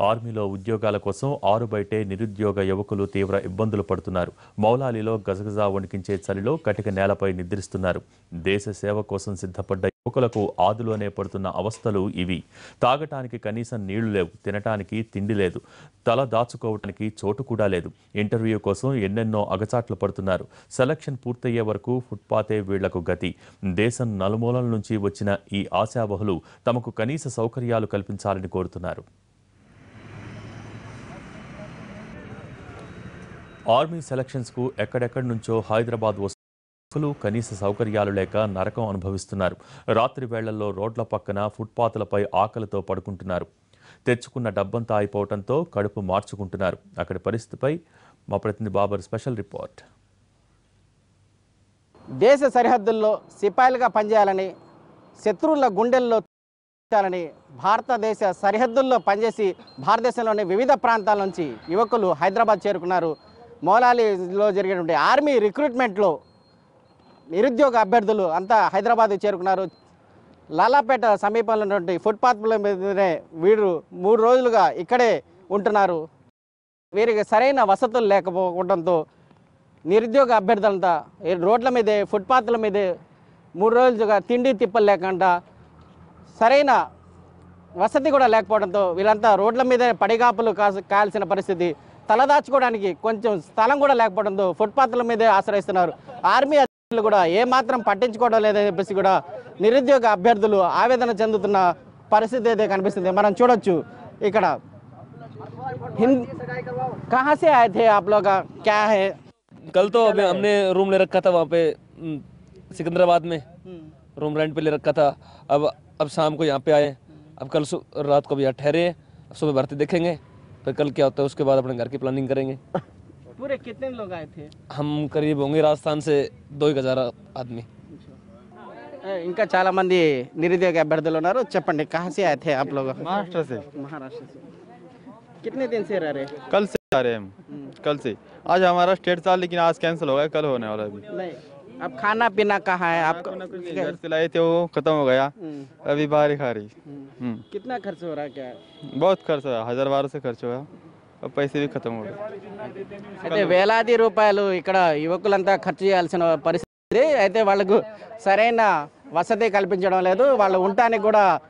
ఆర్మీలో ఉద్యోగాల కోసం ఆరు బయటే నిరుద్యోగ యువకులు తీవ్ర ఇబ్బందులు పడుతున్నారు. మౌలాలిలో గజగజా వణికించే చలిలో కటిక నేలపై నిద్రిస్తున్నారు. దేశ సేవ కోసం సిద్ధపడ్డ యువకులకు ఆదులోనే పడుతున్న అవస్థలు ఇవి. తాగటానికి కనీసం నీళ్ళు లేవు తినటానికి తిండి లేదు తల దాచుకోవటానికి చోటు కూడా లేదు. ఇంటర్వ్యూ కోసం ఎన్నెన్నో అగచాట్లు పడుతున్నారు. సెలక్షన్ పూర్తయ్యే వరకు ఫుట్పాతే వీళ్ళకు గతి. దేశం నలుమూలల నుంచి వచ్చిన ఈ ఆశాబహులు తమకు కనీస సౌకర్యాలు కల్పించాలని కోరుతున్నారు. ఆర్మీ సెలక్షన్స్కు ఎక్కడెక్కడి నుంచో హైదరాబాద్ వస్తువులు కనీస సౌకర్యాలు లేక నరకం అనుభవిస్తున్నారు. రాత్రి వేళల్లో రోడ్ల పక్కన ఫుట్పాత్లపై ఆకలితో పడుకుంటున్నారు. తెచ్చుకున్న డబ్బంతా అయిపోవడంతో కడుపు మార్చుకుంటున్నారు. అక్కడి పరిస్థితిపై మా ప్రతినిధి బాబర్ స్పెషల్ రిపోర్ట్. దేశ సరిహద్దుల్లో సిపాయిలుగా పనిచేయాలని శత్రువుల గుండెల్లో చేయాలని భారతదేశ సరిహద్దుల్లో పనిచేసి భారతదేశంలోని వివిధ ప్రాంతాల నుంచి యువకులు హైదరాబాద్ చేరుకున్నారు. మోలాలిలో జరిగినటువంటి ఆర్మీ రిక్రూట్మెంట్లో నిరుద్యోగ అభ్యర్థులు అంతా హైదరాబాద్ చేరుకున్నారు. లాలాపేట సమీపంలో ఉన్నటువంటి ఫుట్పాత్ల మీదనే వీరు మూడు రోజులుగా ఇక్కడే ఉంటున్నారు. వీరికి సరైన వసతులు లేకపోవడంతో నిరుద్యోగ అభ్యర్థులంతా రోడ్ల మీదే ఫుట్పాత్ల మీదే మూడు రోజులుగా తిండి తిప్పలు లేకుండా సరైన వసతి కూడా లేకపోవడంతో వీళ్ళంతా రోడ్ల మీదే పడిగాపులు కాసు కాల్సిన పరిస్థితి తలదాచుకోవడానికి కొంచెం స్థలం కూడా లేకపోవడంతో ఫుట్పాత్ల మీదే ఆశ్రయిస్తున్నారు ఆర్మీ అధికారులు కూడా ఏమాత్రం పట్టించుకోవడం లేదని చెప్పేసి కూడా నిరుద్యోగ అభ్యర్థులు ఆవేదన చెందుతున్న పరిస్థితి అయితే కనిపిస్తుంది మనం చూడొచ్చు ఇక్కడ हिंद कहाँ से आए थे आप लोग क्या है कल तो अभी हमने रूम ले रखा था वहाँ पे हम्म, सिकंदराबाद में रूम रेंट पे ले रखा था अब अब शाम को यहाँ पे आए अब कल सु- रात को भी यहाँ ठहरे हैं। अब सुबह भर्ती देखेंगे फिर कल क्या होता है उसके बाद अपने घर की प्लानिंग करेंगे पूरे कितने लोग आए थे हम करीब होंगे राजस्थान से दो एक हज़ार आदमी ఏ, ఇంకా చాలా మంది నిరుద్యోగ అభ్యర్థులు ఉన్నారు చెప్పండి कहाँ से आए थे आप लोग महाराष्ट्र से महाराष्ट्र से कितने दिन से रह रहे कल से आ रहे हैं हम कल से आज हमारा स्टेट था लेकिन आज कैंसिल हो गया कल होने वाला है अभी नहीं अब खाना पीना कहाँ है आपको खाना कुछ नहीं, घर से लाए थे वो खत्म हो गया हम्म, अभी बाहर ही खा रही हम्म, कितना खर्च हो रहा है क्या बहुत खर्च हुआ हजार बारह से खर्च हुआ अब पैसे भी खत्म हो गए అయితే వేలాది రూపాయలు ఇక్కడ యువకులంతా ఖర్చు చేయాల్సిన పరిస్థితి అయితే వాళ్ళకు సరైన వసతి కల్పించడం లేదు వాళ్ళు ఉండటానికి కూడా వా-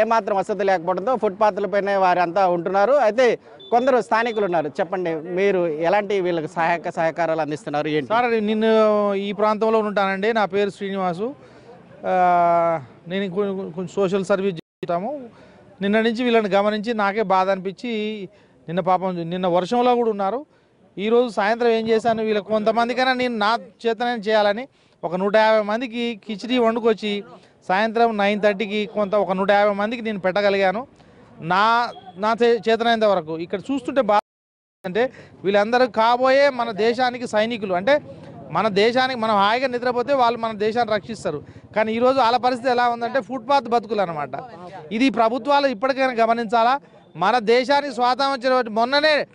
ఏమాత్రం వసతి లేకపోవడంతో ఫుట్పాత్లపైనే వారంతా ఉంటున్నారు. అయితే కొందరు స్థానికులు ఉన్నారు. చెప్పండి మీరు ఎలాంటి వీళ్ళకి సహాయక సహకారాలు అందిస్తున్నారు? ఏంటి? సార్ నేను ఈ ప్రాంతంలో ఉంటానండి నా పేరు శ్రీనివాసు. నేను కొంచెం సోషల్ సర్వీస్ చేస్తాము. నిన్న నుంచి వీళ్ళని గమనించి నాకే బాధ అనిపించి నిన్న పాపం నిన్న వర్షంలో కూడా ఉన్నారు. ఈరోజు సాయంత్రం ఏం చేశాను? వీళ్ళకి కొంతమందికైనా నేను నా చేతనే చేయాలని ఒక నూట యాభై మందికి కిచిడి వండుకొచ్చి సాయంత్రం నైన్ థర్టీకి కొంత ఒక నూట యాభై మందికి నేను పెట్టగలిగాను. నా నా చే- చేతనైనంత వరకు. ఇక్కడ చూస్తుంటే బాధ అంటే వీళ్ళందరూ కాబోయే మన దేశానికి సైనికులు. అంటే మన దేశానికి మనం హాయిగా నిద్రపోతే వాళ్ళు మన దేశాన్ని రక్షిస్తారు. కానీ ఈరోజు వాళ్ళ పరిస్థితి ఎలా ఉందంటే ఫుట్పాత్ బతుకులు అనమాట ఇది ప్రభుత్వాలు ఇప్పటికైనా గమనించాలా? మన దేశానికి స్వాతంత్రం వచ్చిన మొన్ననే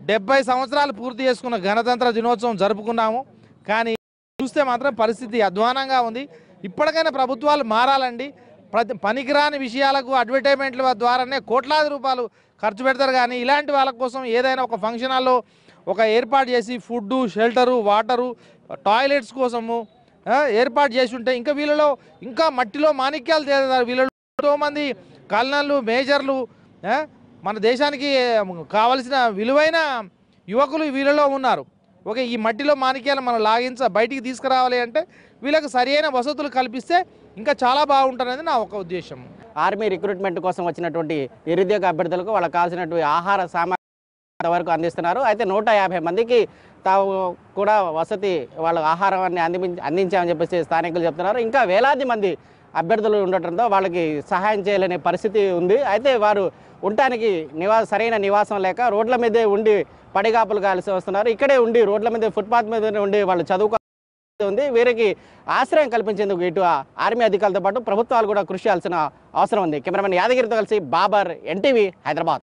డెబ్బై సంవత్సరాలు పూర్తి చేసుకున్న గణతంత్ర దినోత్సవం జరుపుకున్నాము. కానీ చూస్తే మాత్రం పరిస్థితి అధ్వానంగా ఉంది. ఇప్పటికైనా ప్రభుత్వాలు మారాలండి. ప్రతి పనికిరాని విషయాలకు అడ్వర్టైజ్మెంట్ల ద్వారానే కోట్లాది రూపాయలు ఖర్చు పెడతారు కానీ ఇలాంటి వాళ్ళ కోసం ఏదైనా ఒక ఫంక్షన్ హాల్లో ఒక ఏర్పాటు చేసి ఫుడ్డు షెల్టరు వాటరు టాయిలెట్స్ కోసము ఏర్పాటు చేసి ఉంటే ఇంకా వీళ్ళలో ఇంకా మట్టిలో మాణిక్యాలు తేలుతారు. వీళ్ళలో ఎంతోమంది కల్నళ్ళు మేజర్లు మన దేశానికి కావలసిన విలువైన యువకులు వీళ్ళలో ఉన్నారు. ఓకే ఈ మట్టిలో మాణిక్యాలు మనం లాగించ బయటికి తీసుకురావాలి అంటే వీళ్ళకి సరైన వసతులు కల్పిస్తే ఇంకా చాలా బాగుంటుందనేది నా ఒక ఉద్దేశం. ఆర్మీ రిక్రూట్మెంట్ కోసం వచ్చినటువంటి నిరుద్యోగ అభ్యర్థులకు వాళ్ళకి కావాల్సినటువంటి ఆహార సామాగ్రి వరకు అందిస్తున్నారు. అయితే నూట యాభై మందికి తాము కూడా వసతి వాళ్ళ ఆహారాన్ని అంది అందించామని చెప్పేసి స్థానికులు చెప్తున్నారు. ఇంకా వేలాది మంది అభ్యర్థులు ఉండటంతో వాళ్ళకి సహాయం చేయలేని పరిస్థితి ఉంది. అయితే వారు ఉండటానికి నివా సరైన నివాసం లేక రోడ్ల మీదే ఉండి పడిగాపులు కాల్సి వస్తున్నారు. ఇక్కడే ఉండి రోడ్ల మీద ఫుట్పాత్ మీద ఉండి వాళ్ళు చదువుకో ఉంది. వీరికి ఆశ్రయం కల్పించేందుకు ఇటు ఆర్మీ అధికారులతో పాటు ప్రభుత్వాలు కూడా కృషి చేయాల్సిన అవసరం ఉంది. కెమెరామెన్ యాదగిరితో కలిసి బాబర్ ఎన్టీవీ హైదరాబాద్.